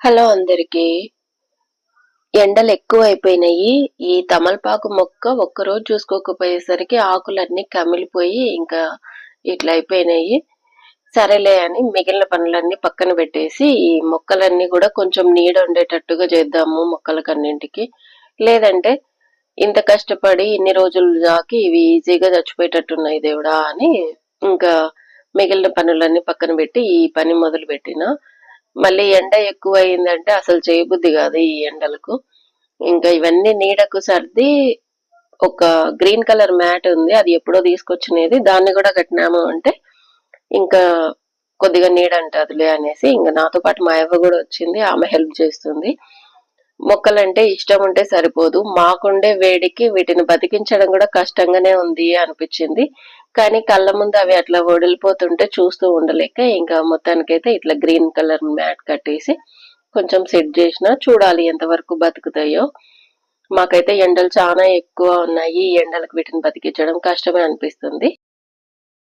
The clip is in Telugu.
హలో అందరికీ. ఎండలు ఎక్కువ అయిపోయినాయి ఈ తమలపాకు మొక్క ఒక్కరోజు చూసుకోకపోయేసరికి ఆకులన్నీ కమిలిపోయి ఇంకా ఇట్లా అయిపోయినాయి. సరేలే అని మిగిలిన పనులన్నీ పక్కన పెట్టేసి ఈ మొక్కలన్నీ కూడా కొంచెం నీడ ఉండేటట్టుగా చేద్దాము మొక్కలకన్నింటికి. లేదంటే ఇంత కష్టపడి ఇన్ని రోజులు దాకి ఇవి ఈజీగా చచ్చిపోయేటట్టున్నాయి దేవుడా అని ఇంకా మిగిలిన పనులన్నీ పక్కన పెట్టి ఈ పని మొదలు పెట్టిన మళ్ళీ ఎండ ఎక్కువ అయిందంటే అసలు చేయబుద్ధి కాదు ఈ ఎండలకు. ఇంకా ఇవన్నీ నీడకు సర్ది ఒక గ్రీన్ కలర్ మ్యాట్ ఉంది అది ఎప్పుడో తీసుకొచ్చినది. దాన్ని కూడా కట్టినాము అంటే ఇంకా కొద్దిగా నీడ అంటదిలే అనేసి ఇంకా నాతో పాటు మా అవ్వ కూడా వచ్చింది ఆమె హెల్ప్ చేస్తుంది. మొక్కలంటే ఇష్టం ఉంటే సరిపోదు మాకుండే వేడికి వీటిని బతికించడం కూడా కష్టంగానే ఉంది అనిపించింది. కానీ కళ్ళ ముందు అవి అట్లా వడిలిపోతుంటే చూస్తూ ఉండలేక ఇంకా మొత్తానికైతే ఇట్లా గ్రీన్ కలర్ మ్యాట్ కట్టేసి కొంచెం సెట్ చేసిన చూడాలి ఎంతవరకు బతుకుతాయో. మాకైతే ఎండలు చాలా ఎక్కువ ఉన్నాయి. ఎండలకు వీటిని బతికించడం కష్టమే అనిపిస్తుంది.